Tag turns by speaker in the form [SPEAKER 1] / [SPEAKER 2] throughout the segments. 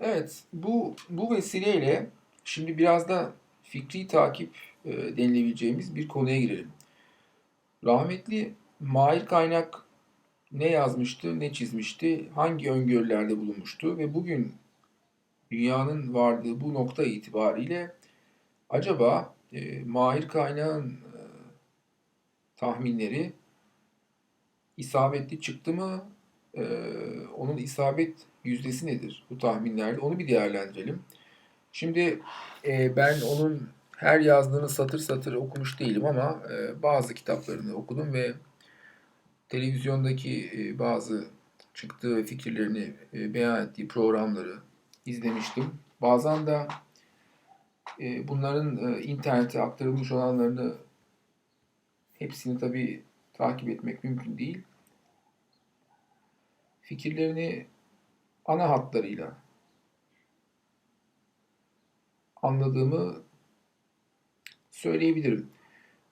[SPEAKER 1] Evet, bu bu vesileyle şimdi biraz da fikri takip e, denilebileceğimiz bir konuya girelim. Rahmetli Mahir Kaynak ne yazmıştı, ne çizmişti, hangi öngörülerde bulunmuştu ve bugün dünyanın vardığı bu nokta itibariyle acaba e, Mahir Kaynak'ın e, tahminleri isabetli çıktı mı? E, onun isabet yüzdesi nedir bu tahminlerde? Onu bir değerlendirelim. Şimdi e, ben onun her yazdığını satır satır okumuş değilim ama e, bazı kitaplarını okudum ve televizyondaki e, bazı çıktığı fikirlerini e, beyan ettiği programları izlemiştim. Bazen de e, bunların e, internete aktarılmış olanlarını hepsini tabii takip etmek mümkün değil. Fikirlerini ana hatlarıyla anladığımı söyleyebilirim.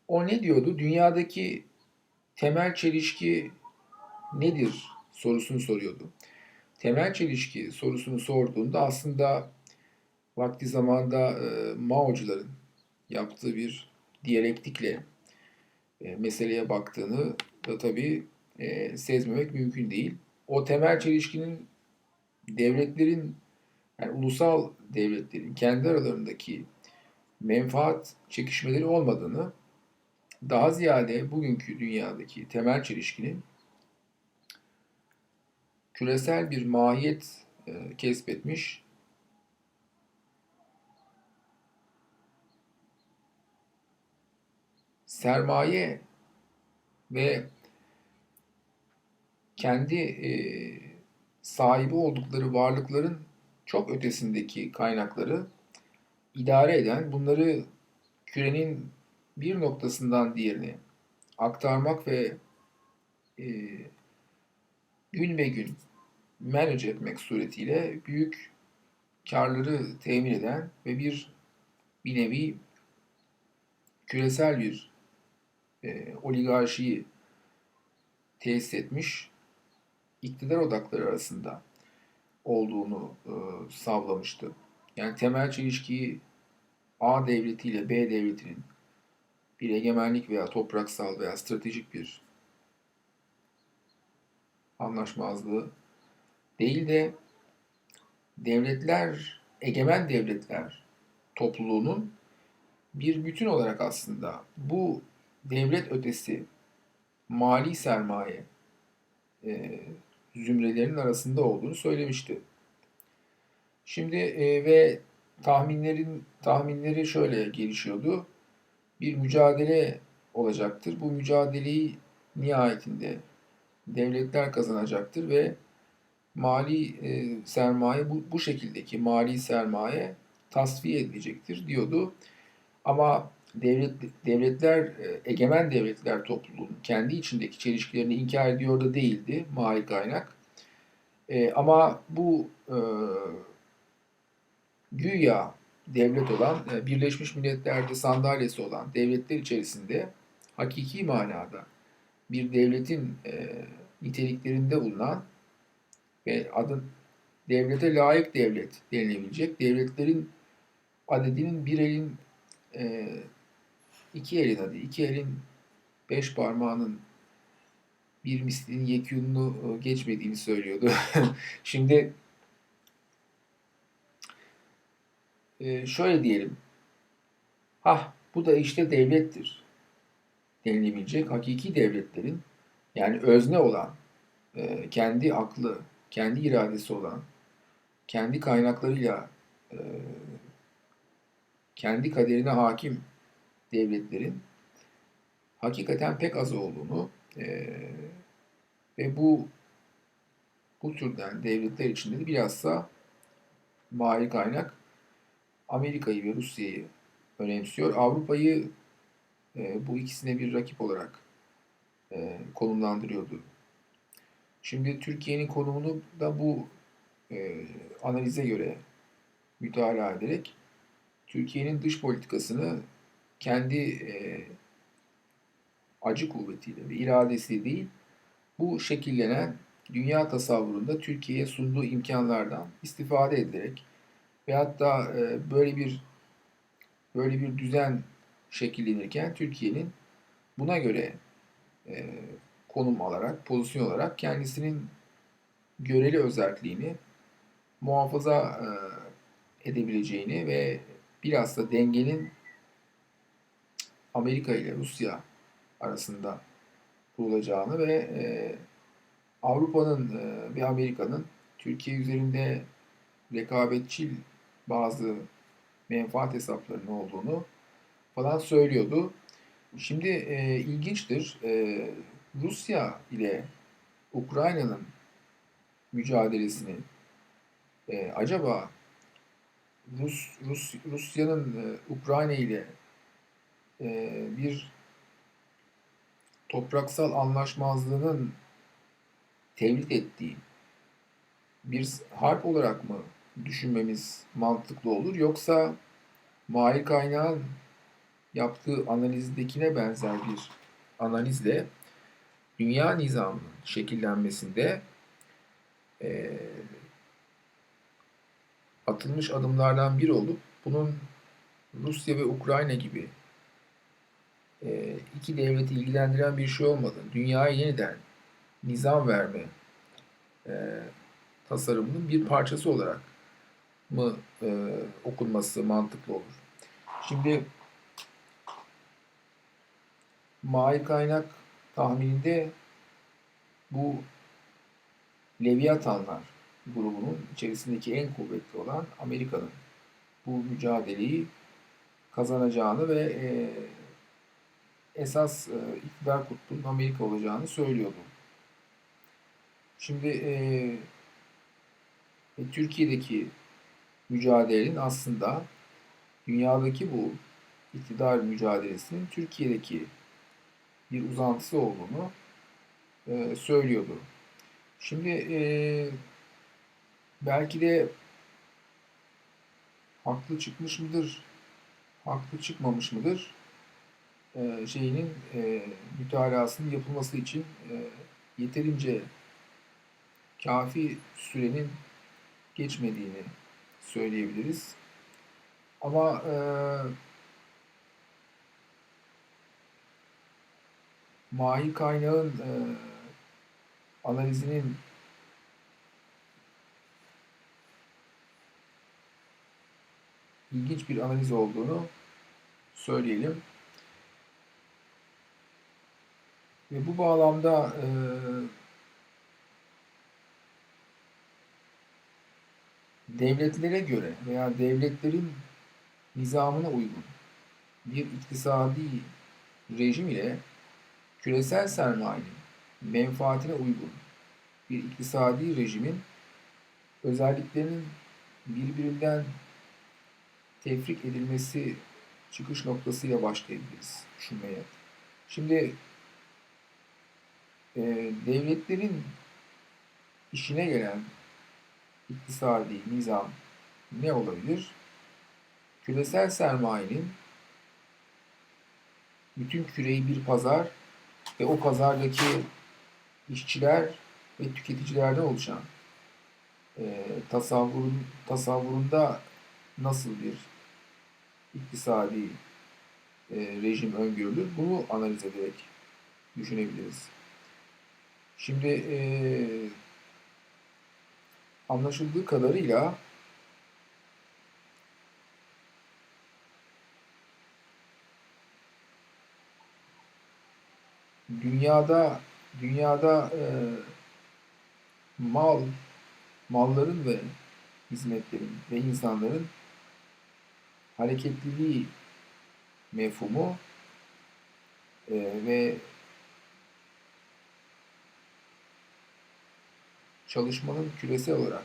[SPEAKER 1] O ne diyordu? Dünyadaki temel çelişki nedir sorusunu soruyordu. Temel çelişki sorusunu sorduğunda aslında vakti zamanda e, Mao'cuların yaptığı bir diyalektikle e, meseleye baktığını da tabii e, sezmemek mümkün değil. O temel çelişkinin devletlerin yani ulusal devletlerin kendi aralarındaki menfaat çekişmeleri olmadığını daha ziyade bugünkü dünyadaki temel çelişkinin küresel bir mahiyet e, kesbetmiş sermaye ve kendi e, sahibi oldukları varlıkların çok ötesindeki kaynakları idare eden, bunları kürenin bir noktasından diğerine aktarmak ve e, gün be gün manage etmek suretiyle büyük karları temin eden ve bir bir nevi küresel bir e, oligarşiyi tesis etmiş iktidar odakları arasında olduğunu e, savlamıştı. Yani temel çelişkiyi A devleti ile B devletinin bir egemenlik veya topraksal veya stratejik bir anlaşmazlığı değil de devletler, egemen devletler topluluğunun bir bütün olarak aslında bu devlet ötesi mali sermaye e, zümrelerinin arasında olduğunu söylemişti. Şimdi e, ve tahminlerin tahminleri şöyle gelişiyordu. Bir mücadele olacaktır. Bu mücadeleyi nihayetinde devletler kazanacaktır ve mali e, sermaye bu, bu şekildeki mali sermaye tasfiye edilecektir diyordu. Ama devlet devletler e, egemen devletler topluluğunun kendi içindeki çelişkilerini inkar ediyor da değildi Mahir Kaynak. E, ama bu e, güya devlet olan, e, Birleşmiş Milletler'de sandalyesi olan devletler içerisinde hakiki manada bir devletin e, niteliklerinde bulunan ve adın devlete layık devlet denilebilecek devletlerin adedinin bir elin e, iki elin hadi iki elin beş parmağının bir mislinin yekününü e, geçmediğini söylüyordu. Şimdi e, şöyle diyelim. Ha bu da işte devlettir denilebilecek hakiki devletlerin yani özne olan, e, kendi aklı, kendi iradesi olan, kendi kaynaklarıyla kendi kaderine hakim devletlerin hakikaten pek az olduğunu e, ve bu bu türden devletler içinde de bilhassa mali kaynak Amerika'yı ve Rusya'yı önemsiyor. Avrupa'yı e, bu ikisine bir rakip olarak e, konumlandırıyordu. Şimdi Türkiye'nin konumunu da bu e, analize göre mütalaa ederek Türkiye'nin dış politikasını kendi e, acı kuvvetiyle ve iradesi değil, bu şekillenen dünya tasavvurunda Türkiye'ye sunduğu imkanlardan istifade edilerek ve hatta e, böyle bir böyle bir düzen şekillenirken Türkiye'nin buna göre e, konum alarak, pozisyon olarak kendisinin göreli özelliğini muhafaza e, edebileceğini ve bilhassa dengenin Amerika ile Rusya arasında kurulacağını ve e, Avrupa'nın ve Amerika'nın Türkiye üzerinde rekabetçil bazı menfaat hesaplarının olduğunu falan söylüyordu. Şimdi e, ilginçtir. E, Rusya ile Ukrayna'nın mücadelesini e, acaba Rus, Rus Rusya'nın e, Ukrayna ile bir topraksal anlaşmazlığının tevlit ettiği bir harp olarak mı düşünmemiz mantıklı olur? Yoksa Mahir Kaynağ'ın yaptığı analizdekine benzer bir analizle dünya nizamının şekillenmesinde e, atılmış adımlardan biri olup bunun Rusya ve Ukrayna gibi e, iki devleti ilgilendiren bir şey olmadığını, dünyaya yeniden nizam verme e, tasarımının bir parçası olarak mı e, okunması mantıklı olur? Şimdi Mahir kaynak tahmininde bu Leviathanlar grubunun içerisindeki en kuvvetli olan Amerika'nın bu mücadeleyi kazanacağını ve e, esas e, iktidar kutbunun Amerika olacağını söylüyordu. Şimdi e, e, Türkiye'deki mücadelenin aslında dünyadaki bu iktidar mücadelesinin Türkiye'deki bir uzantısı olduğunu e, söylüyordu. Şimdi e, belki de haklı çıkmış mıdır, haklı çıkmamış mıdır e, şeyinin e, mütalasının yapılması için e, yeterince kafi sürenin geçmediğini söyleyebiliriz. Ama e, mahi kaynağın e, analizinin ilginç bir analiz olduğunu söyleyelim. Ve bu bağlamda e, devletlere göre veya devletlerin nizamına uygun bir iktisadi rejim ile küresel sermayenin menfaatine uygun bir iktisadi rejimin özelliklerinin birbirinden tefrik edilmesi çıkış noktasıyla başlayabiliriz düşünmeye. Şimdi e, devletlerin işine gelen iktisadi nizam ne olabilir? Küresel sermayenin bütün küreyi bir pazar ve o pazardaki işçiler ve tüketicilerden oluşan e, tasavvurun, tasavvurunda nasıl bir iktisadi e, rejim öngörülür? Bunu analiz ederek düşünebiliriz. Şimdi e, anlaşıldığı kadarıyla dünyada dünyada e, mal malların ve hizmetlerin ve insanların hareketliliği mefhumu e, ve çalışmanın küresel olarak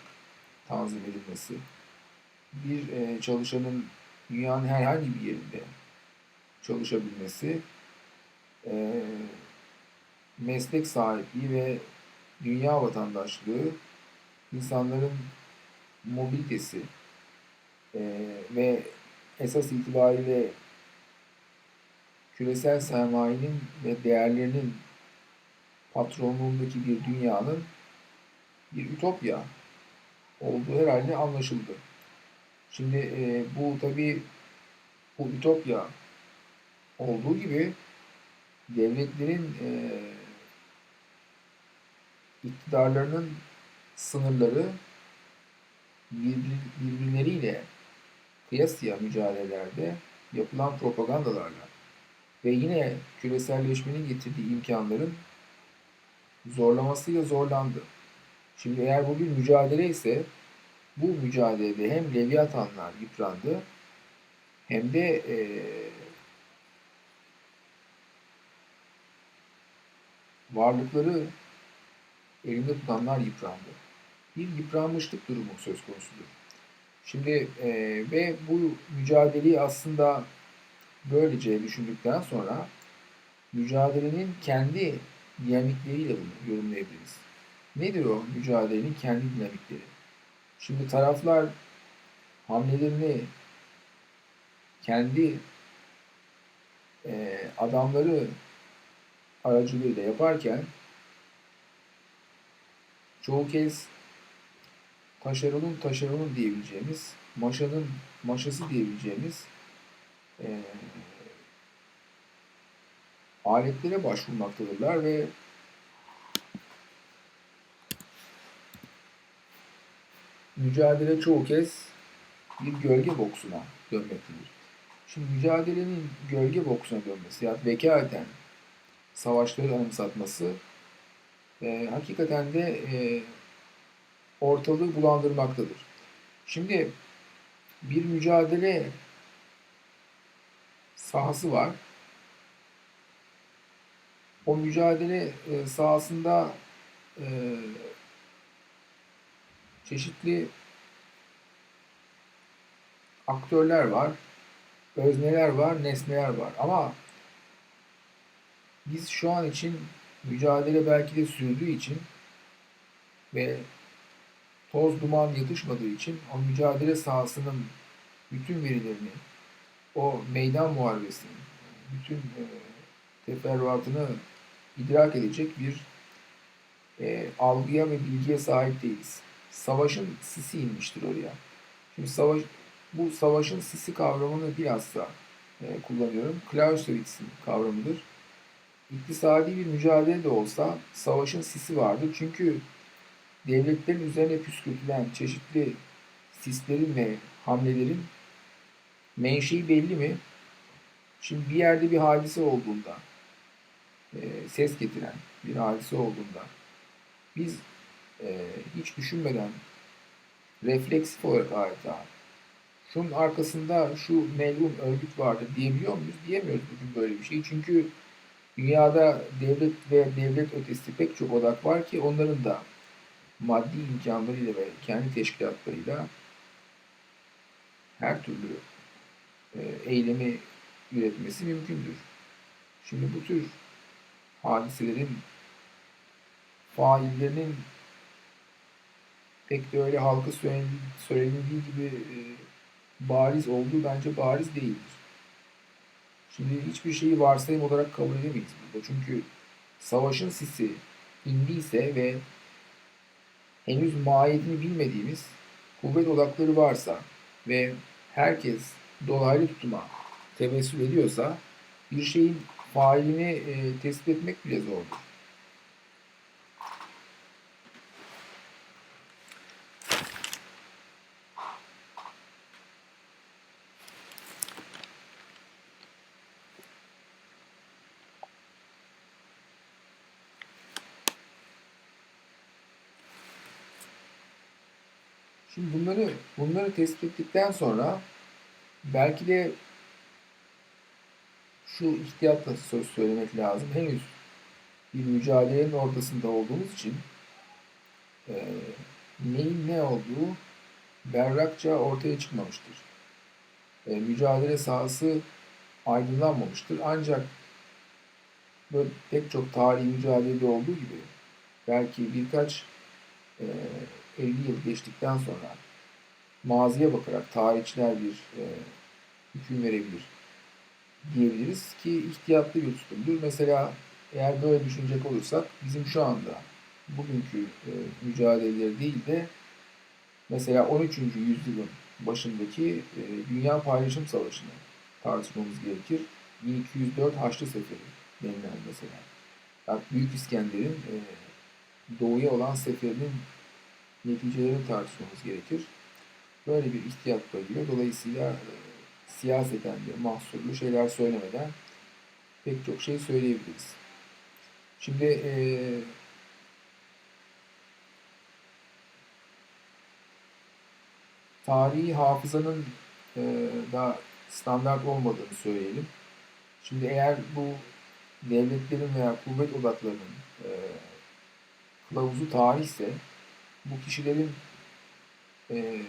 [SPEAKER 1] tanzim edilmesi, bir e, çalışanın dünyanın herhangi bir yerinde çalışabilmesi, e, meslek sahipliği ve dünya vatandaşlığı, insanların mobilitesi e, ve esas itibariyle küresel sermayenin ve değerlerinin patronluğundaki bir dünyanın bir ütopya olduğu herhalde anlaşıldı. Şimdi e, bu tabii bu ütopya olduğu gibi devletlerin e, iktidarlarının sınırları birbir, birbirleriyle kıyasıya mücadelelerde yapılan propagandalarla ve yine küreselleşmenin getirdiği imkanların zorlamasıyla zorlandı. Şimdi eğer bu bir mücadele ise bu mücadelede hem Leviathanlar yıprandı hem de e, varlıkları elinde tutanlar yıprandı. Bir yıpranmışlık durumu söz konusudur. Şimdi e, ve bu mücadeleyi aslında böylece düşündükten sonra mücadelenin kendi dinamikleriyle bunu yorumlayabiliriz. Nedir o mücadelenin kendi dinamikleri? Şimdi taraflar hamlelerini kendi e, adamları aracılığıyla yaparken çoğu kez taşeronun taşeronun diyebileceğimiz, maşanın maşası diyebileceğimiz e, aletlere başvurmaktadırlar ve mücadele çoğu kez bir gölge boksuna dönmektedir. Şimdi mücadelenin gölge boksuna dönmesi ya vekaleten savaşları anımsatması e, hakikaten de e, ortalığı bulandırmaktadır. Şimdi bir mücadele sahası var. O mücadele e, sahasında e, çeşitli aktörler var, özneler var, nesneler var. Ama biz şu an için mücadele belki de sürdüğü için ve toz duman yatışmadığı için o mücadele sahasının bütün verilerini, o meydan muharebesinin bütün e, teferruatını idrak edecek bir e, algıya ve bilgiye sahip değiliz. Savaşın sisi inmiştir oraya. Şimdi savaş, bu savaşın sisi kavramını biraz da e, kullanıyorum. Clausewitz'in kavramıdır. İktisadi bir mücadele de olsa savaşın sisi vardır. Çünkü devletlerin üzerine püskürtülen çeşitli sislerin ve hamlelerin menşei belli mi? Şimdi bir yerde bir hadise olduğunda, e, ses getiren bir hadise olduğunda biz e, hiç düşünmeden refleksif olarak adeta şunun arkasında şu melun örgüt vardır diyebiliyor muyuz? Diyemiyoruz bugün böyle bir şey. Çünkü dünyada devlet ve devlet ötesi pek çok odak var ki onların da maddi imkanlarıyla ve kendi teşkilatlarıyla her türlü e, eylemi üretmesi mümkündür. Şimdi bu tür hadiselerin faillerinin pek de öyle halka söylenildiği gibi e, bariz olduğu bence bariz değildir. Şimdi hiçbir şeyi varsayım olarak kabul edemeyiz burada. Çünkü savaşın sisi indiyse ve henüz mahiyetini bilmediğimiz kuvvet odakları varsa ve herkes dolaylı tutuma tevessül ediyorsa bir şeyin failini e, tespit etmek bile zordur. Şimdi bunları bunları tespit ettikten sonra belki de şu ihtiyatla söz söylemek lazım. Henüz bir mücadelenin ortasında olduğumuz için e, neyin ne olduğu berrakça ortaya çıkmamıştır. E, mücadele sahası aydınlanmamıştır. Ancak böyle pek çok tarihi mücadelede olduğu gibi belki birkaç e, 50 yıl geçtikten sonra maziye bakarak tarihçiler bir e, hüküm verebilir diyebiliriz ki ihtiyatlı bir tutumdur. Mesela eğer böyle düşünecek olursak bizim şu anda bugünkü e, mücadeleleri değil de mesela 13. yüzyılın başındaki e, Dünya Paylaşım Savaşı'nı tartışmamız gerekir. 1204 Haçlı Seferi denilen mesela. Yani Büyük İskender'in e, doğuya olan seferinin neticelerini tartışmamız gerekir. Böyle bir ihtiyat koyuyor. Dolayısıyla e, siyaseten de mahsurlu şeyler söylemeden pek çok şey söyleyebiliriz. Şimdi e, tarihi hafızanın e, da standart olmadığını söyleyelim. Şimdi eğer bu devletlerin veya kuvvet odaklarının e, kılavuzu tarihse bu kişilerin e,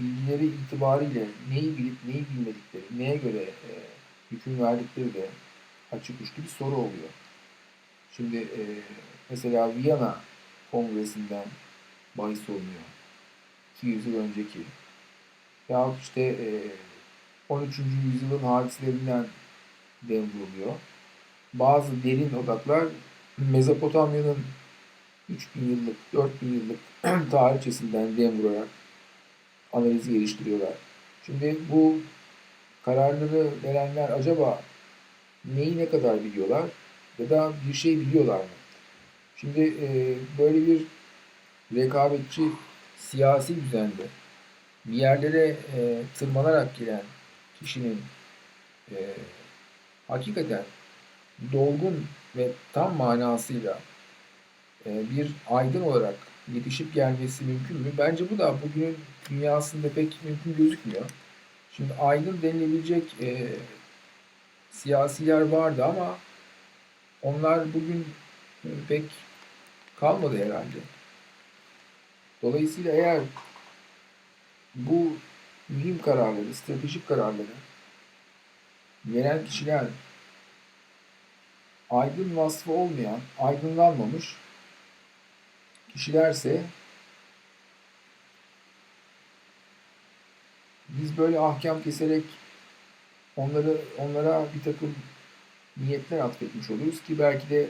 [SPEAKER 1] bilgileri itibariyle neyi bilip neyi bilmedikleri, neye göre e, hüküm verdikleri de açık uçlu bir soru oluyor. Şimdi e, mesela Viyana Kongresi'nden bahis olunuyor. 200 yıl önceki. Yahut işte e, 13. yüzyılın hadiselerinden dem vuruluyor. Bazı derin odaklar Mezopotamya'nın 3000 yıllık, 4000 yıllık tarihçesinden dem vurarak analizi geliştiriyorlar. Şimdi bu kararları verenler acaba neyi ne kadar biliyorlar ya da bir şey biliyorlar mı? Şimdi e, böyle bir rekabetçi siyasi düzende bir yerlere e, tırmanarak giren kişinin e, hakikaten dolgun ve tam manasıyla bir aydın olarak yetişip gelmesi mümkün mü? Bence bu da bugünün dünyasında pek mümkün gözükmüyor. Şimdi aydın denilebilecek e, siyasiler vardı ama onlar bugün e, pek kalmadı herhalde. Dolayısıyla eğer bu mühim kararları, stratejik kararları veren kişiler aydın vasfı olmayan, aydınlanmamış kişilerse biz böyle ahkam keserek onları onlara bir takım niyetler atfetmiş oluruz ki belki de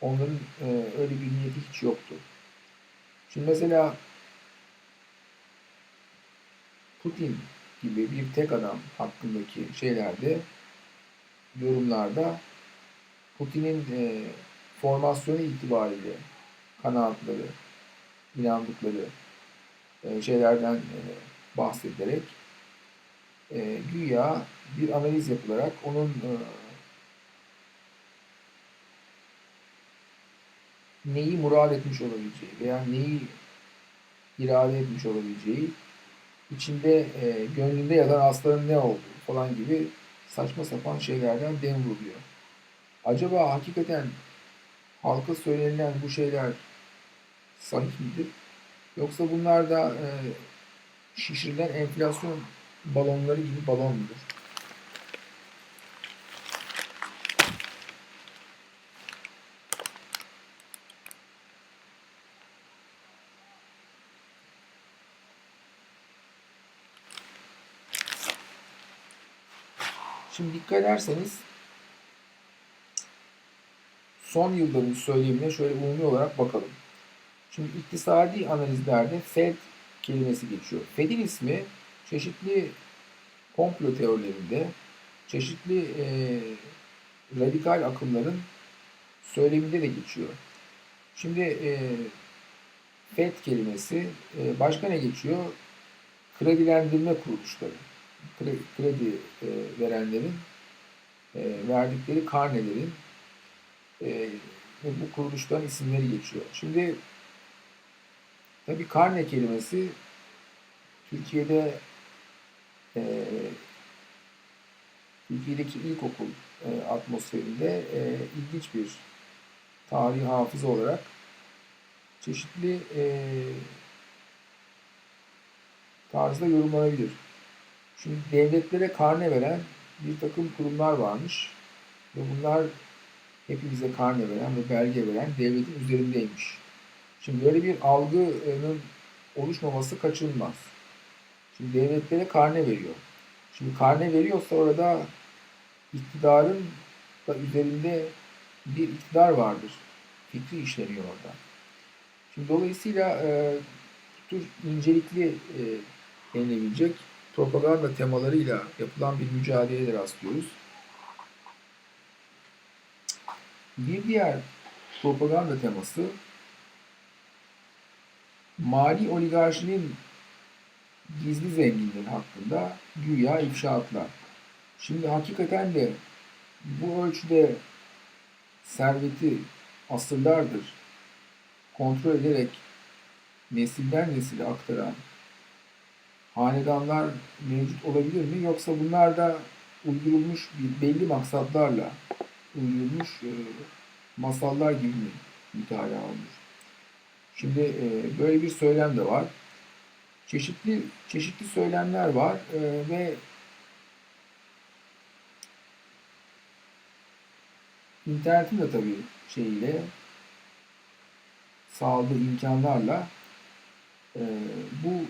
[SPEAKER 1] onların e, öyle bir niyeti hiç yoktu. Şimdi mesela Putin gibi bir tek adam hakkındaki şeylerde yorumlarda Putin'in e, formasyonu itibariyle kanaatları, inandıkları e, şeylerden e, bahsederek e, güya bir analiz yapılarak onun e, neyi murad etmiş olabileceği veya neyi irade etmiş olabileceği içinde e, gönlünde yatan aslanın ne olduğu falan gibi saçma sapan şeylerden dem vuruyor. Acaba hakikaten halka söylenilen bu şeyler sahih midir? Yoksa bunlar da e, şişirilen enflasyon balonları gibi balon mudur? Şimdi dikkat ederseniz son yılların söylemine şöyle umumi olarak bakalım. Şimdi iktisadi analizlerde Fed kelimesi geçiyor. Fed'in ismi çeşitli komplo teorilerinde, çeşitli e, radikal akımların söyleminde de geçiyor. Şimdi e, Fed kelimesi e, başka ne geçiyor? Kredilendirme kuruluşları. Kredi, kredi e, verenlerin e, verdikleri karnelerin e, bu kuruluşların isimleri geçiyor. Şimdi tabi karne kelimesi Türkiye'de e, Türkiye'deki ilkokul e, atmosferinde e, ilginç bir tarihi hafıza olarak çeşitli e, tarzda yorumlanabilir. Şimdi devletlere karne veren bir takım kurumlar varmış ve bunlar hepimize karne veren ve belge veren devletin üzerindeymiş. Şimdi böyle bir algının oluşmaması kaçınılmaz. Şimdi devletlere karne veriyor. Şimdi karne veriyorsa orada iktidarın da üzerinde bir iktidar vardır. Fikri işleniyor orada. Şimdi dolayısıyla e, tür incelikli e, denilebilecek propaganda temalarıyla yapılan bir mücadeleye rastlıyoruz. Bir diğer propaganda teması mali oligarşinin gizli zenginleri hakkında güya ifşaatlar. Şimdi hakikaten de bu ölçüde serveti asırlardır kontrol ederek nesilden nesile aktaran hanedanlar mevcut olabilir mi? Yoksa bunlar da uydurulmuş bir belli maksatlarla uydurulmuş e, masallar gibi mi mütalaa olmuş? Şimdi e, böyle bir söylem de var. Çeşitli çeşitli söylemler var e, ve internetin de tabii şeyiyle sağladığı imkanlarla e, bu,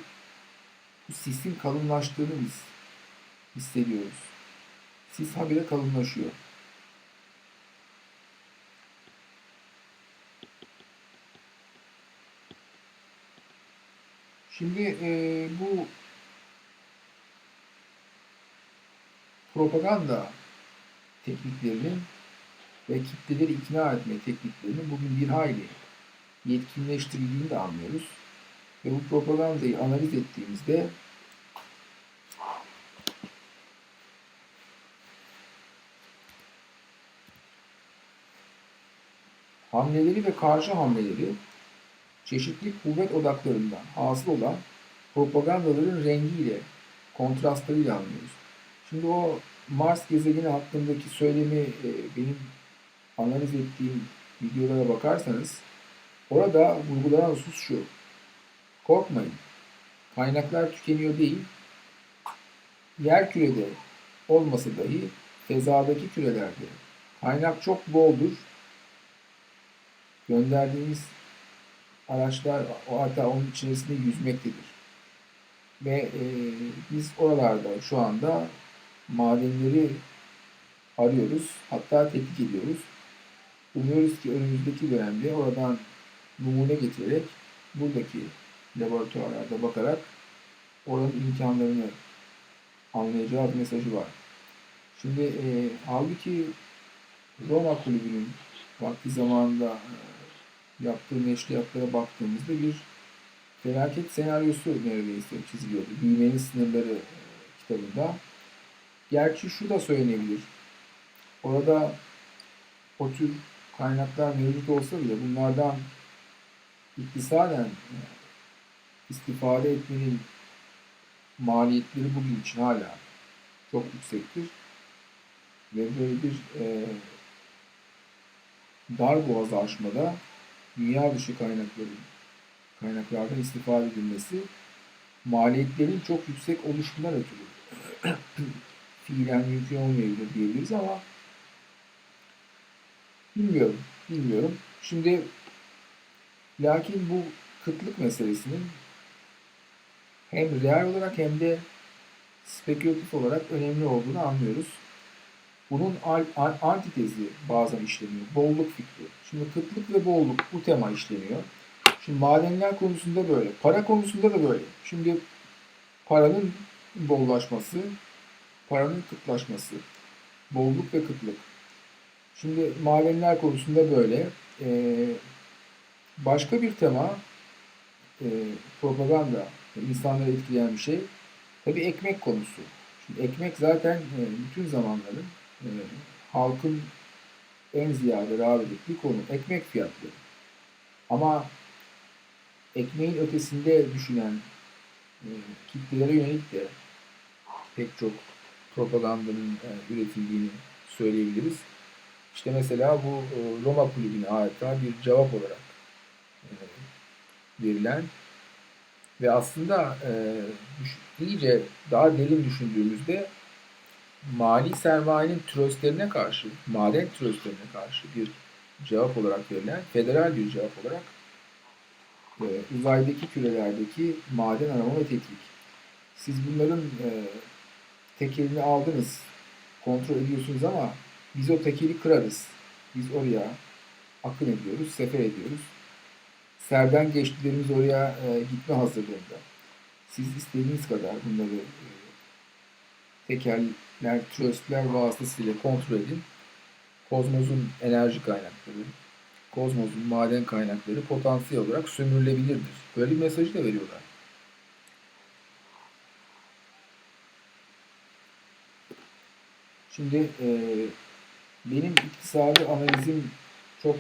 [SPEAKER 1] bu sisin kalınlaştığını biz hissediyoruz. Sis habire kalınlaşıyor. Şimdi e, bu propaganda tekniklerinin ve kitleleri ikna etme tekniklerinin bugün bir hayli yetkinleştirildiğini de anlıyoruz. Ve bu propagandayı analiz ettiğimizde hamleleri ve karşı hamleleri çeşitli kuvvet odaklarından hasıl olan propagandaların rengiyle, kontrastlarıyla anlıyoruz. Şimdi o Mars gezegeni hakkındaki söylemi e, benim analiz ettiğim videolara bakarsanız orada vurgulanan husus şu. Korkmayın. Kaynaklar tükeniyor değil. Yer kürede olmasa dahi fezadaki kürelerde kaynak çok boldur. Gönderdiğimiz araçlar o hatta onun içerisinde yüzmektedir. Ve e, biz oralarda şu anda madenleri arıyoruz. Hatta tetkik ediyoruz. Umuyoruz ki önümüzdeki dönemde oradan numune getirerek buradaki laboratuvarlarda bakarak oranın imkanlarını anlayacağız mesajı var. Şimdi e, halbuki Roma kulübünün vakti zamanında e, yaptığı neşriyatlara baktığımızda bir felaket senaryosu neredeyse çiziliyordu. Büyümenin sınırları e, kitabında. Gerçi şu da söylenebilir. Orada o tür kaynaklar mevcut olsa bile bunlardan iktisaden e, istifade etmenin maliyetleri bugün için hala çok yüksektir. Ve böyle bir e, dar boğazı aşmada dünya dışı kaynakların kaynaklardan istifade edilmesi maliyetlerin çok yüksek oluşundan ötürü fiilen mümkün olmayabilir diyebiliriz ama bilmiyorum. Bilmiyorum. Şimdi lakin bu kıtlık meselesinin hem real olarak hem de spekülatif olarak önemli olduğunu anlıyoruz. Bunun antitezi bazen işleniyor. Bolluk fikri. Şimdi kıtlık ve bolluk bu tema işleniyor. Şimdi madenler konusunda böyle. Para konusunda da böyle. Şimdi paranın bollaşması, paranın kıtlaşması. Bolluk ve kıtlık. Şimdi madenler konusunda böyle. Ee, başka bir tema e, propaganda, insanları etkileyen bir şey. Tabii ekmek konusu. Şimdi ekmek zaten e, bütün zamanların e, halkın en ziyade rağbet ettiği konu. Ekmek fiyatları. Ama ekmeğin ötesinde düşünen e, kitlelere yönelik de pek çok propagandanın e, üretildiğini söyleyebiliriz. İşte mesela bu e, Roma kulübüne adeta bir cevap olarak e, verilen ve aslında e, iyice daha derin düşündüğümüzde mali sermayenin tröstlerine karşı, maden tröstlerine karşı bir cevap olarak verilen federal bir cevap olarak e, uzaydaki kürelerdeki maden arama ve tetkik. Siz bunların e, tekelini aldınız, kontrol ediyorsunuz ama biz o tekeli kırarız. Biz oraya akın ediyoruz, sefer ediyoruz. serden geçtilerimiz oraya e, gitme hazırlığında. Siz istediğiniz kadar bunları e, tekerler, tröstler vasıtasıyla kontrol edin. Kozmosun enerji kaynakları, kozmosun maden kaynakları potansiyel olarak sömürülebilirdir. Böyle bir mesajı da veriyorlar. Şimdi e, benim iktisadi analizim çok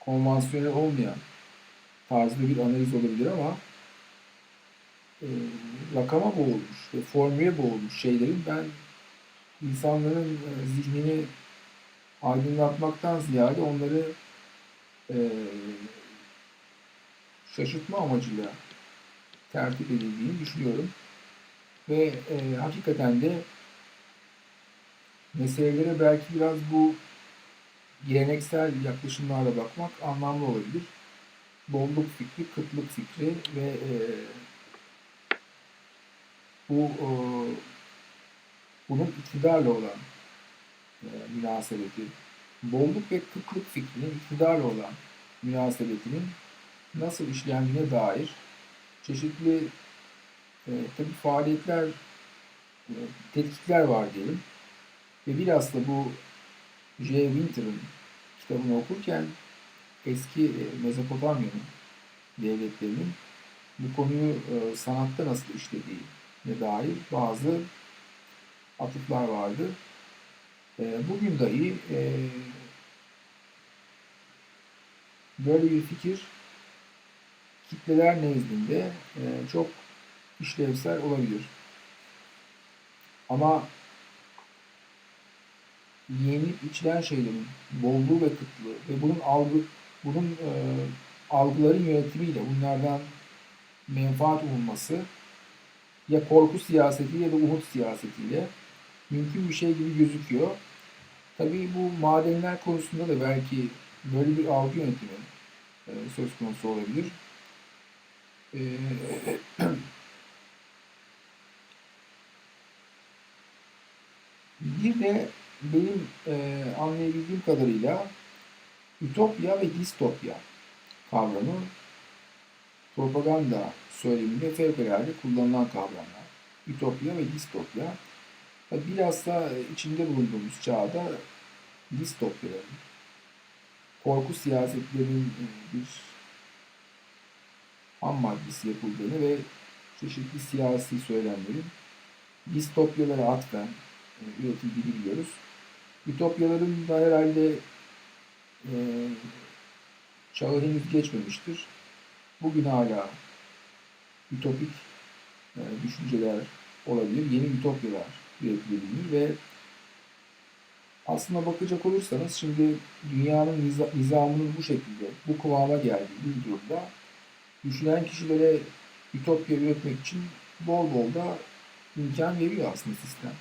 [SPEAKER 1] konvansiyonel olmayan tarzda bir analiz olabilir ama e, rakama boğulmuş ve formüle boğulmuş şeylerin ben insanların e, zihnini aydınlatmaktan ziyade onları e, şaşırtma amacıyla tertip edildiğini düşünüyorum. Ve e, hakikaten de meselelere belki biraz bu geleneksel yaklaşımlarla bakmak anlamlı olabilir. Bolluk fikri, kıtlık fikri ve e, bu e, bunun iktidarla olan e, münasebeti, bolluk ve kıtlık fikrinin iktidarla olan münasebetinin nasıl işlendiğine dair çeşitli e, tabii faaliyetler, e, tetkikler var diyelim. Ve bilhassa bu J. Winter'ın kitabını okurken eski e, Mezopotamya'nın devletlerinin bu konuyu e, sanatta nasıl işlediğine dair bazı atıflar vardı. E, bugün dahi e, böyle bir fikir kitleler nezdinde e, çok işlevsel olabilir. Ama yeni içilen şeylerin bolluğu ve kıtlığı ve bunun algı bunun e, algıların yönetimiyle bunlardan menfaat umulması ya korku siyaseti ya da umut siyasetiyle mümkün bir şey gibi gözüküyor. Tabii bu madenler konusunda da belki böyle bir algı yönetimi e, söz konusu olabilir. E, bir de benim e, anlayabildiğim kadarıyla ütopya ve distopya kavramı propaganda söyleminde fevkalade kullanılan kavramlar. Ütopya ve distopya. Bilhassa içinde bulunduğumuz çağda distopyaların, korku siyasetlerinin bir ham maddesi yapıldığını ve çeşitli siyasi söylemlerin distopyalara atfen üretildiğini biliyoruz. Ütopyaların da herhalde e, çağı henüz geçmemiştir. Bugün hala ütopik e, düşünceler olabilir. Yeni ütopyalar üretilebilir ve aslına bakacak olursanız şimdi dünyanın niza, nizamının bu şekilde, bu kıvama geldiği bir durumda düşünen kişilere ütopya üretmek için bol bol da imkan veriyor aslında sistem.